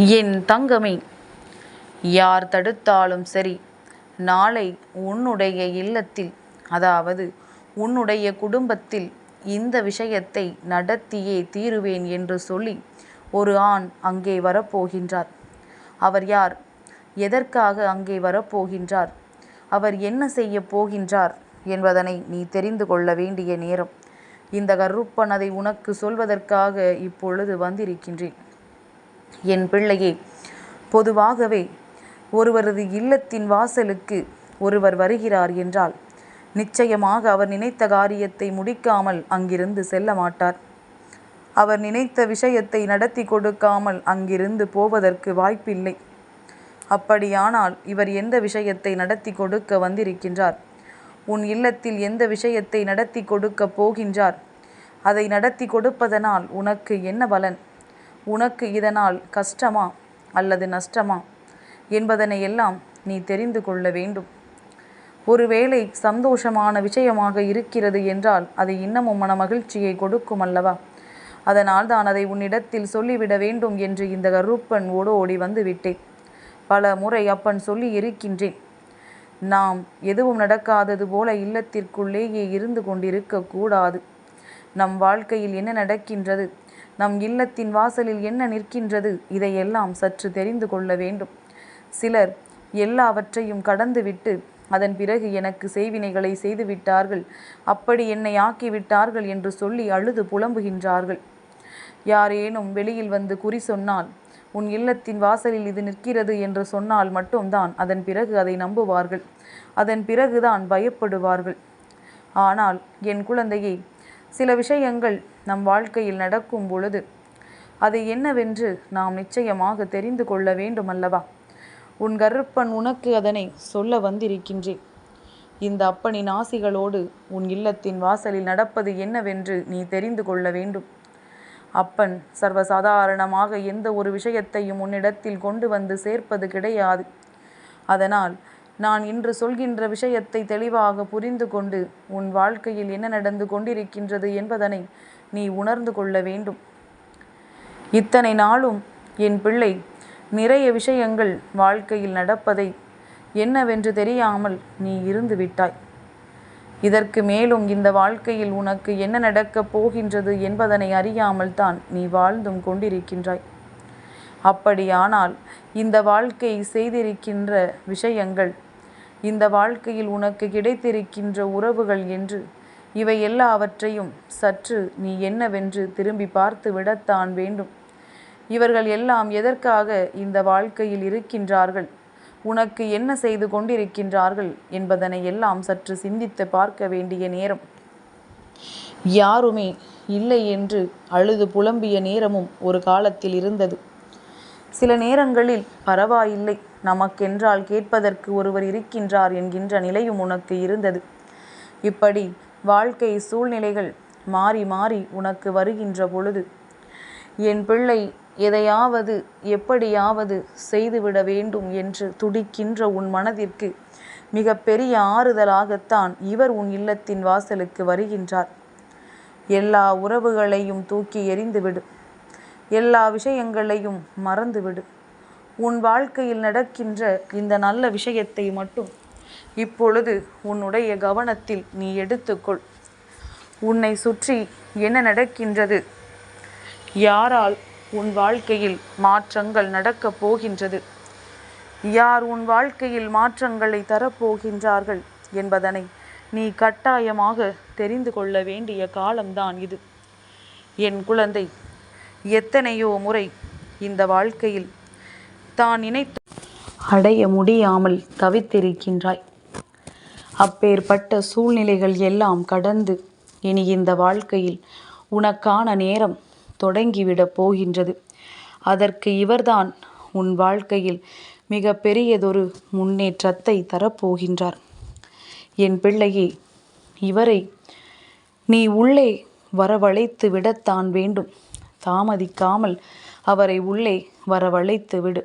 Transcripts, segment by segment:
என் தங்கமே யார் தடுத்தாலும் சரி நாளை உன்னுடைய இல்லத்தில் அதாவது உன்னுடைய குடும்பத்தில் இந்த விஷயத்தை நடத்தியே தீருவேன் என்று சொல்லி ஒரு ஆண் அங்கே வரப்போகின்றார். அவர் யார்? எதற்காக அங்கே வரப்போகின்றார்? அவர் என்ன செய்ய போகின்றார் என்பதனை நீ தெரிந்து கொள்ள வேண்டிய நேரம். இந்த கருப்பன் அதை உனக்கு சொல்வதற்காக இப்பொழுது வந்திருக்கின்றேன். என் பிள்ளையே பொதுவாகவே ஒருவரது இல்லத்தின் வாசலுக்கு ஒருவர் வருகிறார் என்றால் நிச்சயமாக அவர் நினைத்த காரியத்தை முடிக்காமல் அங்கிருந்து செல்ல மாட்டார். அவர் நினைத்த விஷயத்தை நடத்தி கொடுக்காமல் அங்கிருந்து போவதற்கு வாய்ப்பில்லை. அப்படியானால் இவர் எந்த விஷயத்தை நடத்தி கொடுக்க வந்திருக்கின்றார்? உன் இல்லத்தில் எந்த விஷயத்தை நடத்தி கொடுக்க போகின்றார்? அதை நடத்தி கொடுப்பதனால் உனக்கு என்ன பலன்? உனக்கு இதனால் கஷ்டமா அல்லது நஷ்டமா என்பதனை எல்லாம் நீ தெரிந்து கொள்ள வேண்டும். ஒருவேளை சந்தோஷமான விஷயமாக இருக்கிறது என்றால் அது இன்னமும் மன மகிழ்ச்சியை கொடுக்கும் அல்லவா? அதனால் தான் அதை உன்னிடத்தில் சொல்லிவிட வேண்டும் என்று இந்த கருப்பன் ஓடோடி வந்து விட்டேன் பல முறை அப்பன் சொல்லி இருக்கின்றேன். நாம் எதுவும் நடக்காதது போல இல்லத்திற்குள்ளேயே இருந்து கொண்டிருக்க கூடாது. நம் வாழ்க்கையில் என்ன நடக்கின்றது? நம் இல்லத்தின் வாசலில் என்ன நிற்கின்றது? இதையெல்லாம் சற்று தெரிந்து கொள்ள வேண்டும். சிலர் எல்லாவற்றையும் கடந்துவிட்டு அதன் பிறகு எனக்கு செய்வினைகளை செய்துவிட்டார்கள். அப்படி என்னை ஆக்கிவிட்டார்கள் என்று சொல்லி அழுது புலம்புகின்றார்கள். யாரேனும் வெளியில் வந்து குறி சொன்னால் உன் இல்லத்தின் வாசலில் இது நிற்கிறது என்று சொன்னால் மட்டும்தான் அதன் பிறகு அதை நம்புவார்கள். அதன் பிறகுதான் பயப்படுவார்கள். ஆனால் என் குழந்தையை சில விஷயங்கள் நம் வாழ்க்கையில் நடக்கும் பொழுது அது என்னவென்று நாம் நிச்சயமாக தெரிந்து கொள்ள வேண்டுமல்லவா? உன் கருப்பன் உனக்கு அதனை சொல்ல வந்திருக்கின்றேன். இந்த அப்பனின் ஆசிகளோடு உன் இல்லத்தின் வாசலில் நடப்பது என்னவென்று நீ தெரிந்து கொள்ள வேண்டும். அப்பன் சர்வசாதாரணமாக எந்த ஒரு விஷயத்தையும் உன்னிடத்தில் கொண்டு வந்து சேர்ப்பது கிடையாது. அதனால் நான் இன்று சொல்கின்ற விஷயத்தை தெளிவாக புரிந்து கொண்டு உன் வாழ்க்கையில் என்ன நடந்து கொண்டிருக்கின்றது என்பதனை நீ உணர்ந்து கொள்ள வேண்டும். இத்தனை நாளும் என் பிள்ளை நிறைய விஷயங்கள் வாழ்க்கையில் நடப்பதை என்னவென்று தெரியாமல் நீ இருந்து விட்டாய். இதற்கு மேலும் இந்த வாழ்க்கையில் உனக்கு என்ன நடக்கப் போகின்றது என்பதனை அறியாமல் தான் நீ வாழ்ந்தும் கொண்டிருக்கின்றாய். அப்படியானால் இந்த வாழ்க்கை செய்திருக்கின்ற விஷயங்கள் இந்த வாழ்க்கையில் உனக்கு கிடைத்திருக்கின்ற உறவுகள் என்று. இவை எல்லாவற்றையும் சற்று நீ என்னவென்று திரும்பி பார்த்து விடத்தான் வேண்டும். இவர்கள் எல்லாம் எதற்காக இந்த வாழ்க்கையில் இருக்கின்றார்கள்? உனக்கு என்ன செய்து கொண்டிருக்கின்றார்கள்? என்பதனை எல்லாம் சற்று சிந்தித்து பார்க்க வேண்டிய நேரம். யாருமே இல்லை என்று அழுது புலம்பிய நேரமும் ஒரு காலத்தில் இருந்தது. சில நேரங்களில் பரவாயில்லை. நமக்கென்றால் கேட்பதற்கு ஒருவர் இருக்கின்றார் என்கின்ற நிலையும் உனக்கு இருந்தது. இப்படி வாழ்க்கை சூழ்நிலைகள் மாறி மாறி உனக்கு வருகின்ற பொழுது என் பிள்ளை எதையாவது எப்படியாவது செய்துவிட வேண்டும் என்று துடிக்கின்ற உன் மனதிற்கு மிக பெரிய ஆறுதலாகத்தான் இவர் உன் இல்லத்தின் வாசலுக்கு வருகின்றார். எல்லா உறவுகளையும் தூக்கி எறிந்துவிடு. எல்லா விஷயங்களையும் மறந்துவிடு. உன் வாழ்க்கையில் நடக்கின்ற இந்த நல்ல விஷயத்தை மட்டும் இப்பொழுது உன்னுடைய கவனத்தில் நீ எடுத்துக்கொள். உன்னை சுற்றி என்ன நடக்கின்றது? யாரால் உன் வாழ்க்கையில் மாற்றங்கள் நடக்கப் போகின்றது? யார் உன் வாழ்க்கையில் மாற்றங்களை தரப்போகின்றார்கள் என்பதனை நீ கட்டாயமாக தெரிந்து கொள்ள வேண்டிய காலம்தான் இது. என் குழந்தை எத்தனையோ முறை இந்த வாழ்க்கையில் தான் நினைத்து அடைய முடியாமல் தவித்திருக்கின்றாய். அப்பேற்பட்ட சூழ்நிலைகள் எல்லாம் கடந்து இனி இந்த வாழ்க்கையில் உனக்கான நேரம் தொடங்கிவிடப் போகின்றது. அதற்கு இவர்தான் உன் வாழ்க்கையில் மிக பெரியதொரு முன்னேற்றத்தை தரப்போகின்றார். என் பிள்ளையே இவரை நீ உள்ளே வரவழைத்து விடத்தான் வேண்டும். தாமதிக்காமல் அவரை உள்ளே வரவழைத்து விடு.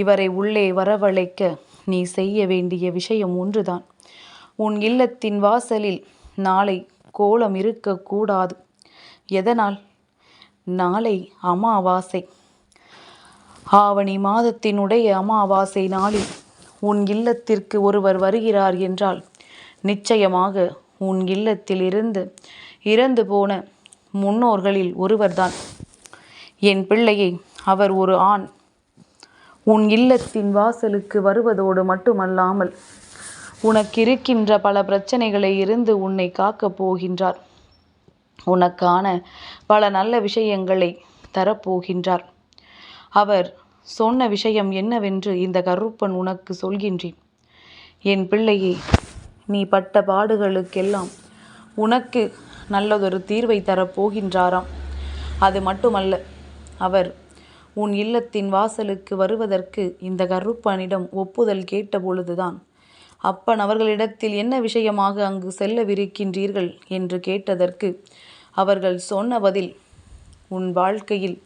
இவரை உள்ளே வரவழைக்க நீ செய்ய வேண்டிய விஷயம் ஒன்றுதான். உன் இல்லத்தின் வாசலில் நாளை கோலம் இருக்கக்கூடாது எதனால்? நாளை அமாவாசை. ஆவணி மாதத்தினுடைய அமாவாசை நாளில் உன் இல்லத்திற்கு ஒருவர் வருகிறார் என்றால் நிச்சயமாக உன் இல்லத்தில் இருந்து இறந்து போன முன்னோர்களில் ஒருவர்தான். என் பிள்ளையை அவர் ஒரு ஆண் உன் இல்லத்தின் வாசலுக்கு வருவதோடு மட்டுமல்லாமல் உனக்கிருக்கின்ற பல பிரச்சனைகளை இருந்து உன்னை காக்கப் போகின்றார். உனக்கான பல நல்ல விஷயங்களை தரப்போகின்றார். அவர் சொன்ன விஷயம் என்னவென்று இந்த கருப்பன் உனக்கு சொல்கின்றேன். என் பிள்ளையே நீ பட்ட பாடுகளுக்கெல்லாம் உனக்கு நல்லதொரு தீர்வை தரப்போகின்றாராம். அது மட்டுமல்ல அவர் உன் இல்லத்தின் வாசலுக்கு வருவதற்கு இந்த கருப்பனிடம் ஒப்புதல் கேட்டபொழுதுதான். அப்பன் அவர்களிடத்தில் என்ன விஷயமாக அங்கு செல்லவிருக்கின்றீர்கள்? என்று கேட்டதற்கு அவர்கள் சொன்ன பதில் உன் வாழ்க்கையில்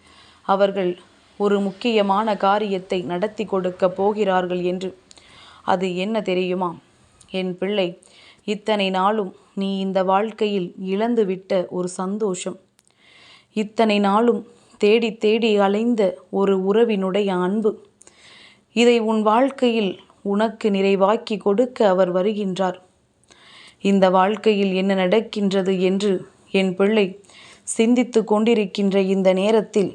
அவர்கள் ஒரு முக்கியமான காரியத்தை நடத்தி கொடுக்க போகிறார்கள் என்று. அது என்ன தெரியுமா? என் பிள்ளை இத்தனை நாளும் நீ இந்த வாழ்க்கையில் இழந்துவிட்ட ஒரு சந்தோஷம். இத்தனை நாளும் தேடி தேடி அலைந்த ஒரு உறவினுடைய அன்பு. இதை உன் வாழ்க்கையில் உனக்கு நிறைவாக்கி கொடுக்க அவர் வருகின்றார். இந்த வாழ்க்கையில் என்ன நடக்கின்றது என்று என் பிள்ளை சிந்தித்து கொண்டிருக்கின்ற இந்த நேரத்தில்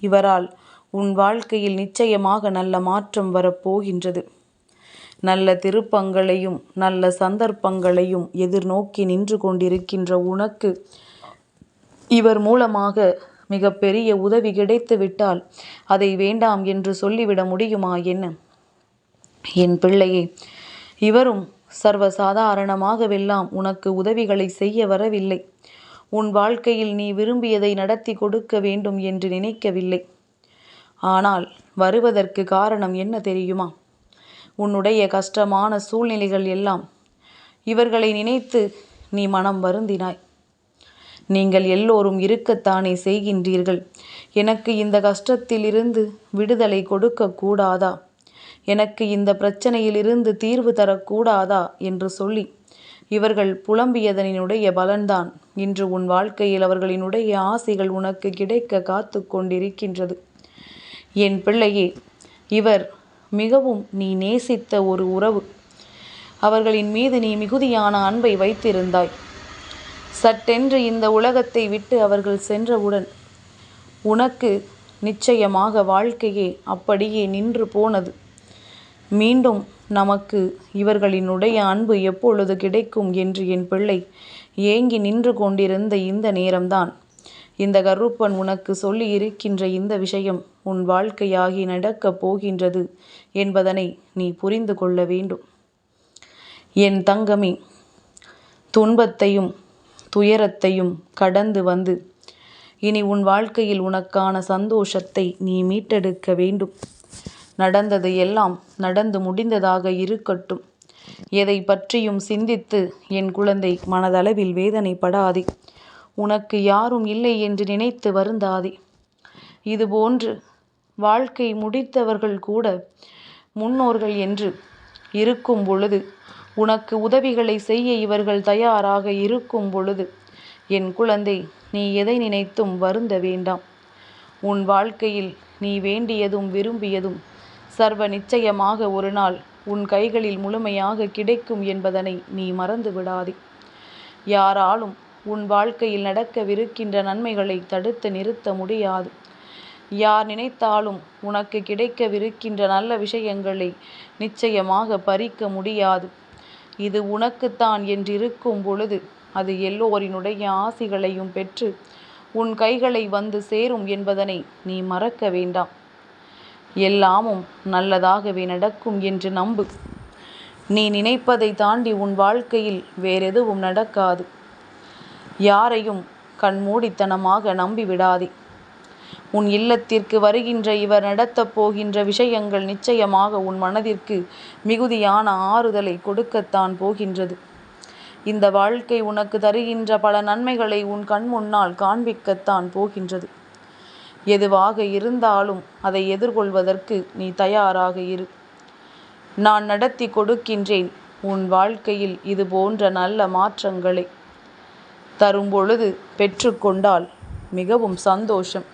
இவரால் உன் வாழ்க்கையில் நிச்சயமாக நல்ல மாற்றம் வரப்போகின்றது. நல்ல திருப்பங்களையும் நல்ல சந்தர்ப்பங்களையும் எதிர்நோக்கி நின்று கொண்டிருக்கின்ற உனக்கு இவர் மூலமாக மிக பெரிய உதவி கிடைத்து விட்டால் அதை வேண்டாம் என்று சொல்லிவிட முடியுமா என்ன? என் பிள்ளையே இவரும் சர்வசாதாரணமாகவெல்லாம் உனக்கு உதவிகளை செய்ய வரவில்லை. உன் வாழ்க்கையில் நீ விரும்பியதை நடத்தி கொடுக்க வேண்டும் என்று நினைக்கவில்லை. ஆனால் வருவதற்கு காரணம் என்ன தெரியுமா? உன்னுடைய கஷ்டமான சூழ்நிலைகள் எல்லாம் இவர்களை நினைத்து நீ மனம் வருந்தினாய். நீங்கள் எல்லோரும் இருக்கத்தானே செய்கின்றீர்கள். எனக்கு இந்த கஷ்டத்திலிருந்து விடுதலை கொடுக்க கூடாதா? எனக்கு இந்த பிரச்சனையிலிருந்து தீர்வு தரக்கூடாதா? என்று சொல்லி இவர்கள் புலம்பியதனினுடைய பலன்தான். இன்று உன் வாழ்க்கையில் அவர்களினுடைய ஆசைகள் உனக்கு கிடைக்க காத்து கொண்டிருக்கின்றது. என் பிள்ளையே இவர் மிகவும் நீ நேசித்த ஒரு உறவு. அவர்களின் மீது நீ மிகுதியான அன்பை வைத்திருந்தாய். சட்டென்று இந்த உலகத்தை விட்டு அவர்கள் சென்றவுடன் உனக்கு நிச்சயமாக வாழ்க்கையே அப்படியே நின்று போனது. மீண்டும் நமக்கு இவர்களினுடைய அன்பு எப்பொழுது கிடைக்கும் என்று என் பிள்ளை ஏங்கி நின்று கொண்டிருந்த இந்த நேரம்தான். இந்த கருப்பன் உனக்கு சொல்லி இருக்கின்ற இந்த விஷயம் உன் வாழ்க்கையாகி நடக்கப் போகின்றது என்பதனை நீ புரிந்து கொள்ள வேண்டும். என் தங்கமே துன்பத்தையும் துயரத்தையும் கடந்து வந்து இனி உன் வாழ்க்கையில் உனக்கான சந்தோஷத்தை நீ மீட்டெடுக்க வேண்டும். நடந்தது எல்லாம் நடந்து முடிந்ததாக இருக்கட்டும். எதை பற்றியும் சிந்தித்து என் குழந்தை மனதளவில் வேதனைப்படாதே. உனக்கு யாரும் இல்லை என்று நினைத்து வருந்தாதே. இதுபோன்று வாழ்க்கை முடித்தவர்கள் கூட முன்னோர்கள் என்று இருக்கும் பொழுது உனக்கு உதவிகளை செய்ய இவர்கள் தயாராக இருக்கும் பொழுது என் குழந்தை நீ எதை நினைத்தும் வருந்த வேண்டாம். உன் வாழ்க்கையில் நீ வேண்டியதும் விரும்பியதும் சர்வ நிச்சயமாக ஒரு நாள் உன் கைகளில் முழுமையாக கிடைக்கும் என்பதனை நீ மறந்து விடாதே. யாராலும் உன் வாழ்க்கையில் நடக்கவிருக்கின்ற நன்மைகளை தடுத்து நிறுத்த முடியாது. யார் நினைத்தாலும் உனக்கு கிடைக்கவிருக்கின்ற நல்ல விஷயங்களை நிச்சயமாக பறிக்க முடியாது. இது உனக்குத்தான் என்றிருக்கும் பொழுது அது எல்லோரினுடைய ஆசிகளையும் பெற்று உன் கைகளை வந்து சேரும் என்பதனை நீ மறக்க வேண்டாம். எல்லாமும் நல்லதாகவே நடக்கும் என்று நம்பு. நீ நினைப்பதை தாண்டி உன் வாழ்க்கையில் வேறெதுவும் நடக்காது. யாரையும் கண்மூடித்தனமாக நம்பிவிடாதே. உன் இல்லத்திற்கு வருகின்ற இவர் நடத்தப் போகின்ற விஷயங்கள் நிச்சயமாக உன் மனதிற்கு மிகுதியான ஆறுதலை கொடுக்கத்தான் போகின்றது. இந்த வாழ்க்கை உனக்கு தருகின்ற பல நன்மைகளை உன் கண் முன்னால் காண்பிக்கத்தான் போகின்றது. எதுவாக இருந்தாலும் அதை எதிர்கொள்வதற்கு நீ தயாராக இரு. நான் நடத்தி கொடுக்கின்றேன். உன் வாழ்க்கையில் இது போன்ற நல்ல மாற்றங்களை தரும்பொழுது பெற்றுக்கொண்டால் மிகவும் சந்தோஷம்.